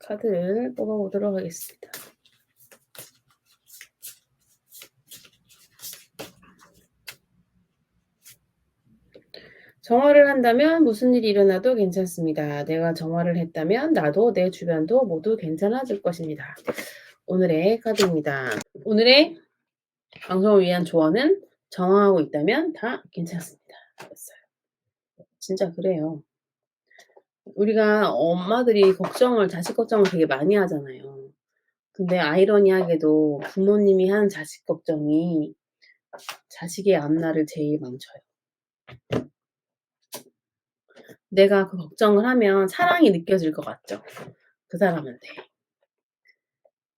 카드를 뽑아보도록 하겠습니다. 정화를 한다면 무슨 일이 일어나도 괜찮습니다. 내가 정화를 했다면 나도 내 주변도 모두 괜찮아질 것입니다. 오늘의 카드입니다. 오늘의 방송을 위한 조언은 정화하고 있다면 다 괜찮습니다. 진짜 그래요. 우리가 엄마들이 걱정을, 자식 걱정을 되게 많이 하잖아요. 근데 아이러니하게도 부모님이 하는 자식 걱정이 자식의 앞날을 제일 망쳐요. 내가 그 걱정을 하면 사랑이 느껴질 것 같죠? 그 사람한테.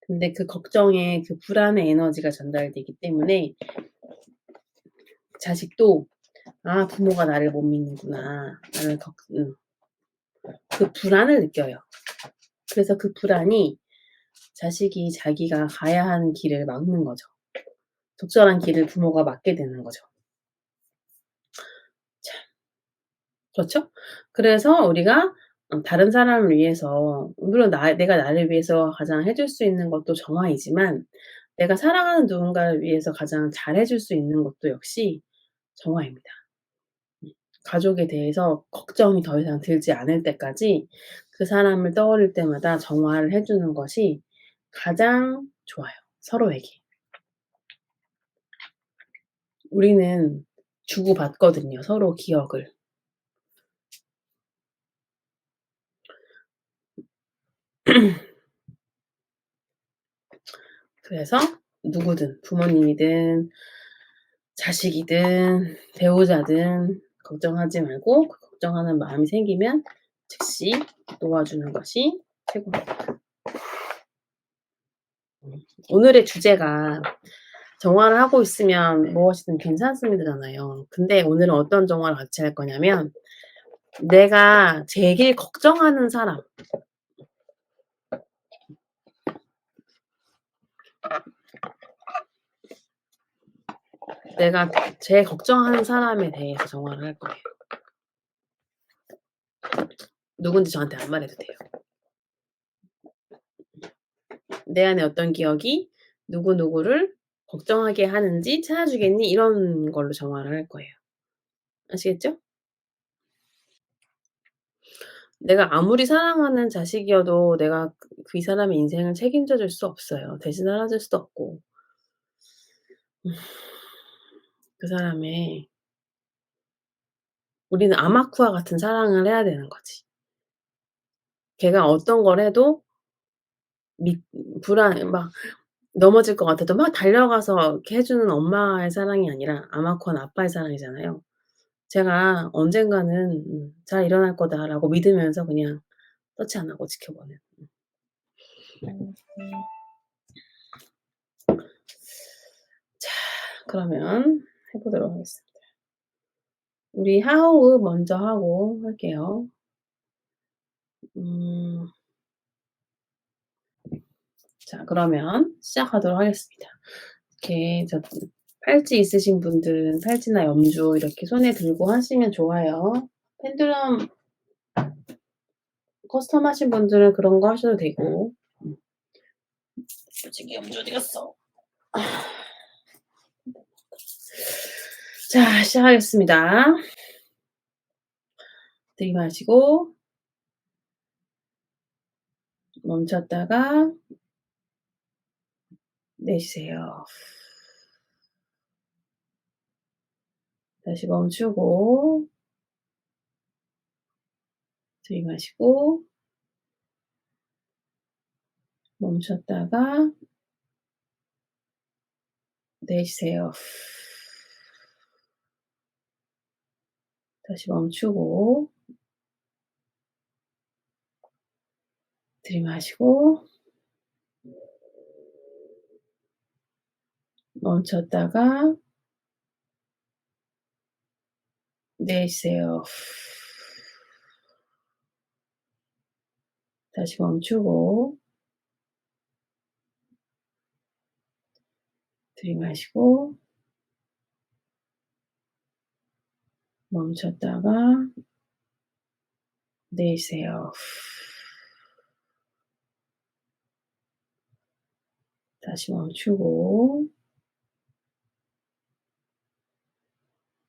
근데 그 걱정에 그 불안의 에너지가 전달되기 때문에 자식도 아 부모가 나를 못 믿는구나 라는 걱, 음, 그 불안을 느껴요. 그래서 그 불안이 자식이 자기가 가야 하는 길을 막는 거죠. 적절한 길을 부모가 막게 되는 거죠. 자, 그렇죠? 그래서 우리가 어, 다른 사람을 위해서 물론 나, 내가 나를 위해서 가장 해줄 수 있는 것도 정화이지만 내가 사랑하는 누군가를 위해서 가장 잘 해줄 수 있는 것도 역시 정화입니다. 가족에 대해서 걱정이 더 이상 들지 않을 때까지 그 사람을 떠올릴 때마다 정화를 해주는 것이 가장 좋아요. 서로에게. 우리는 주고받거든요. 서로 기억을. 그래서 누구든 부모님이든 자식이든 배우자든 걱정하지 말고 그 걱정하는 마음이 생기면 즉시 놓아주는 것이 최고입니다. 오늘의 주제가 정화를 하고 있으면 무엇이든 괜찮습니다잖아요. 근데 오늘은 어떤 정화를 같이 할 거냐면 내가 제일 걱정하는 사람 내가 제일 걱정하는 사람에 대해서 정화를 할 거예요. 누군지 저한테 안 말해도 돼요. 내 안에 어떤 기억이 누구누구를 걱정하게 하는지 찾아주겠니? 이런 걸로 정화를 할 거예요. 아시겠죠? 내가 아무리 사랑하는 자식이어도 내가 그이 사람의 인생을 책임져 줄 수 없어요. 대신 알아줄 수도 없고. 음. 그 사람의 우리는 아마쿠아 같은 사랑을 해야 되는 거지. 걔가 어떤 걸 해도 미, 불안, 막 넘어질 것 같아도 막 달려가서 이렇게 해주는 엄마의 사랑이 아니라 아마쿠아는 아빠의 사랑이잖아요. 제가 언젠가는 음, 잘 일어날 거다라고 믿으면서 그냥 터치 안 하고 지켜보는. 음. 자, 그러면 해보도록 하겠습니다. 우리 하호흡 먼저 하고 할게요. 음... 자, 그러면 시작하도록 하겠습니다. 이렇게 저 팔찌 있으신 분들은 팔찌나 염주 이렇게 손에 들고 하시면 좋아요. 펜드럼 커스텀 하신 분들은 그런 거 하셔도 되고. 솔직히 염주 어디 갔어? 자, 시작하겠습니다. 들이마시고, 멈췄다가, 내쉬세요. 다시 멈추고, 들이마시고, 멈췄다가, 내쉬세요. 다시 멈추고 들이마시고 멈췄다가 내쉬세요. 다시 멈추고 들이마시고 멈췄다가 내쉬세요. 다시 멈추고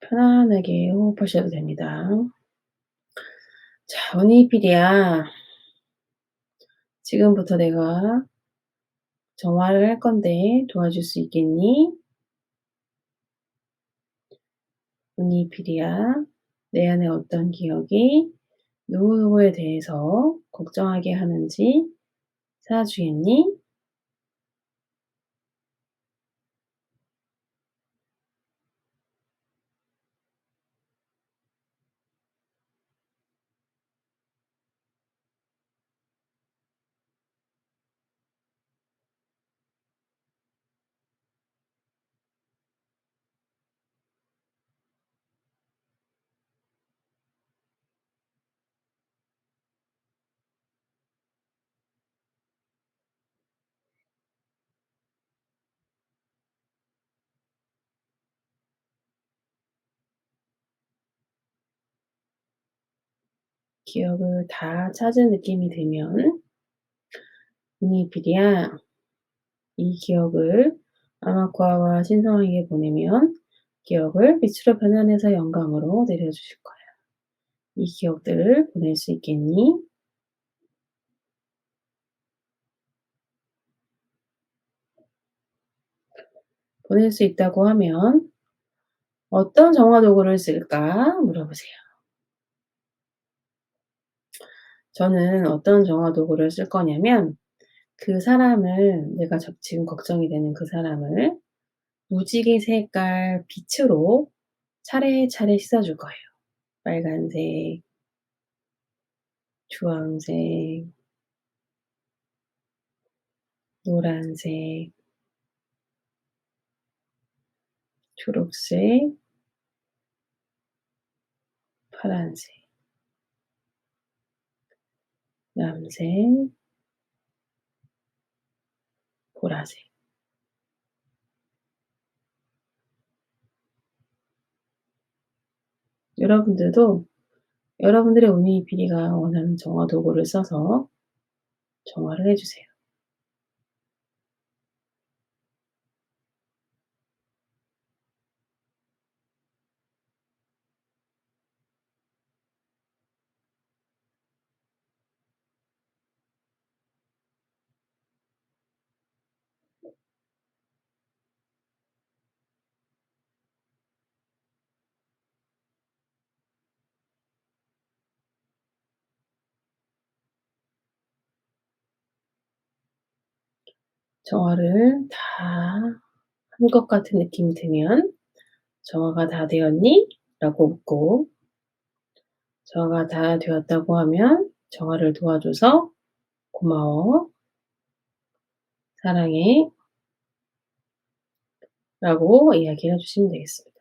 편안하게 호흡하셔도 됩니다. 자, 원이필이야. 지금부터 내가 정화를 할 건데 도와줄 수 있겠니? 원희필이야. 내 안에 어떤 기억이 누구누구에 대해서 걱정하게 하는지 찾아주겠니? 기억을 다 찾은 느낌이 들면 이니필이야. 이 기억을 아마쿠아와 신성에게 보내면 기억을 빛으로 변환해서 영감으로 내려주실 거야. 이 기억들을 보낼 수 있겠니? 보낼 수 있다고 하면 어떤 정화 도구를 쓸까 물어보세요. 저는 어떤 정화 도구를 쓸 거냐면 그 사람을 내가 지금 걱정이 되는 그 사람을 무지개 색깔 빛으로 차례차례 씻어줄 거예요. 빨간색, 주황색, 노란색, 초록색, 파란색, 남색, 보라색. 여러분들도 여러분들의 운이 비리가 원하는 정화 도구를 써서 정화를 해주세요. 정화를 다 한 것 같은 느낌이 들면 정화가 다 되었니? 라고 묻고 정화가 다 되었다고 하면 정화를 도와줘서 고마워, 사랑해 라고 이야기해 주시면 되겠습니다.